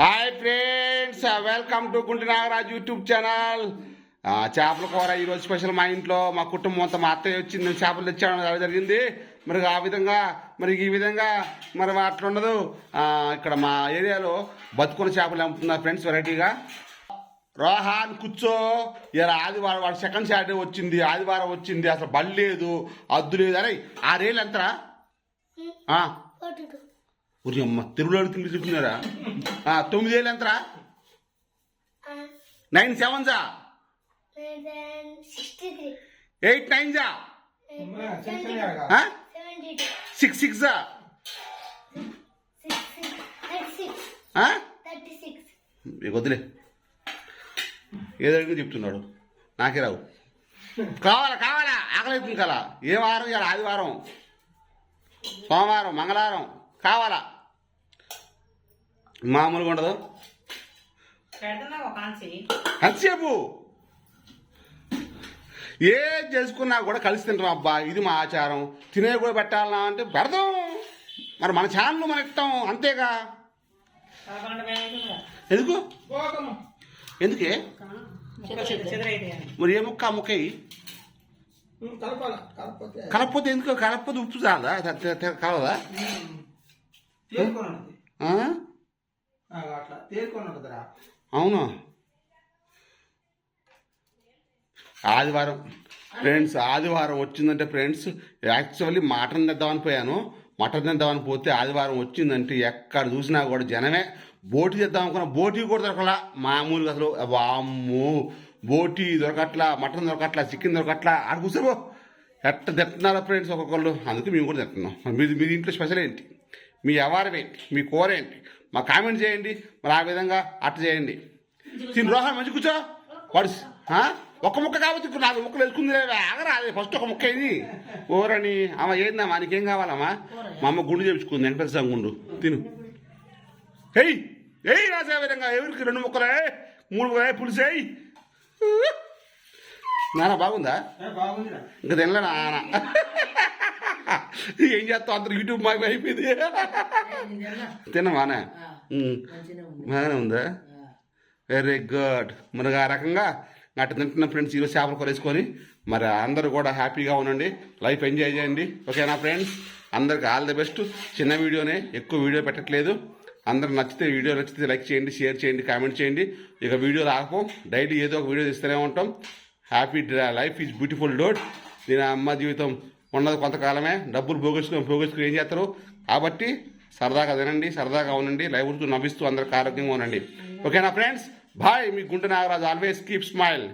Hi friends welcome to Gunti Nagaraj YouTube channel చేపల కూర ఈరోజు స్పెషల్ మా ఇంట్లో మా కుటుంబం అంతా మా అత్తయ్య వచ్చింది చేపలు తెచ్చాడు అది జరిగింది. మరి ఆ విధంగా మరి ఈ విధంగా మరి అట్లా ఉండదు. ఇక్కడ మా ఏరియాలో బతుకున్న చేపలు అమ్ముతున్నారు ఫ్రెండ్స్ వెరైటీగా. రోహాన్ కూర్చో ఇలా ఆదివారం వాడు సెకండ్ సాటర్డే వచ్చింది ఆదివారం వచ్చింది అసలు బళ్ళు లేదు అద్దు లేదు. అరే ఆరేళ్ళు ఎంతరా? ఉరి అమ్మ తిరుగులో తిరిగి చెప్తున్నారా ఆ, తొమ్మిదేళ్ళు ఎంతరా? నైన్ సెవెన్ జా ఎయిట్ నైన్ జా సిక్స్ సిక్స్ జా ఇక వదిలే. ఏదో అడిగి చెప్తున్నాడు. నాకే రావు. కావాలా కావాలా? ఆకలి కదా. ఏ వారం ఇవాళ ఆదివారం? సోమవారం మంగళవారం? కావాలా? మామూలుగా ఉండదు? ఎంతసేపు ఏ చేసుకున్నా కూడా కలిసి తింటాం అబ్బా ఇది మా ఆచారం. తినే కూడా పెట్టాలన్నా అంటే పెడదాం. మరి మన ఛానల్ మన ఇష్టం అంతేగా. ఎందుకు ఎందుకే. మరి ఏ ముక్క ఆ ముక్క కలపపోతే ఎందుకు? కలపపోతే ఉప్పు త- కలవదా? అట్లా తేరుకొని ఉంటుందిరా. అవునా? ఆదివారం. ఫ్రెండ్స్ ఆదివారం వచ్చిందంటే ఫ్రెండ్స్ యాక్చువల్లీ మటన్ తెద్దామని పోయాను. మటన్ తెద్దామని పోతే ఆదివారం వచ్చిందంటే ఎక్కడ చూసినా కూడా జనమే. బోటి తెద్దాం అనుకున్న బోటి కూడా దొరకలా. మామూలుగా అసలు వామ్ము బోటి దొరకట్లా మటన్ దొరకట్లా చికెన్ దొరకట్లా. ఆడ కూర్చోబో ఎట్ట తింటున్నారా ఫ్రెండ్స్ ఒక్కొక్కళ్ళు? అందుకే మేము కూడా తింటున్నాం మీరు మీ ఇంట్లో స్పెషల్ ఏంటి? మీ వ్యవహారం ఏంటి? మీ కూర ఏంటి? మా కామెంట్ చేయండి మరి ఆ విధంగా అట్ట చేయండి. తిని రోహన్ మంచి కూర్చో. వాడు? ఒక్క ముక్క కాబట్టి నాలుగు ముక్కలు వేసుకుంది ఆగరా అది ఫస్ట్ ఒక ముక్క ఇది ఓరని అమ్మ ఏందమ్మా నీకేం కావాలమ్మా? మా అమ్మ గుండు చేపించుకుంది వెంకటేశ్వర స్వామి గుండు. తిను. ఎయ్ ఎయ్ రాసే విధంగా ఎవరికి రెండు ముక్కలే మూడు ముక్కలే పులుసు ఎయ్ నాన్న బాగుందా? ఇంకా తినలే నాన్న. ఏం చేస్తావు? అందరు యూట్యూబ్ మాకు అయిపోయింది తినమానా బాగానే ఉందా? వెరీ గుడ్ మరి ఆ రకంగా అటు తింటున్న ఫ్రెండ్స్ ఈరోజు చేపలు కొరేసుకొని మరి అందరూ కూడా హ్యాపీగా ఉండండి. లైఫ్ ఎంజాయ్ చేయండి. ఓకేనా ఫ్రెండ్స్ అందరికి ఆల్ ది బెస్ట్ చిన్న వీడియోనే ఎక్కువ వీడియో పెట్టట్లేదు. అందరు నచ్చితే వీడియో నచ్చితే లైక్ చేయండి షేర్ చేయండి కామెంట్ చేయండి. ఇక వీడియో రాకపో డైలీ ఏదో ఒక వీడియో తీస్తూనే ఉంటాం. హ్యాపీ లైఫ్ ఈజ్ బ్యూటిఫుల్ డోట్ దీని అమ్మ జీవితం ఉన్నది కొంతకాలమే. డబ్బులు పోగొచ్చుకొని పోగొచ్చుకుని ఏం చేస్తారు? కాబట్టి సరదాగా తినండి సరదాగా ఉండండి లైవ్ నవ్విస్తూ అందరికి ఆరోగ్యంగా ఉండండి. ఓకేనా ఫ్రెండ్స్? బాయ్. మీ గుంట నాగరాజ్ ఆల్వేస్ కీప్ స్మైల్.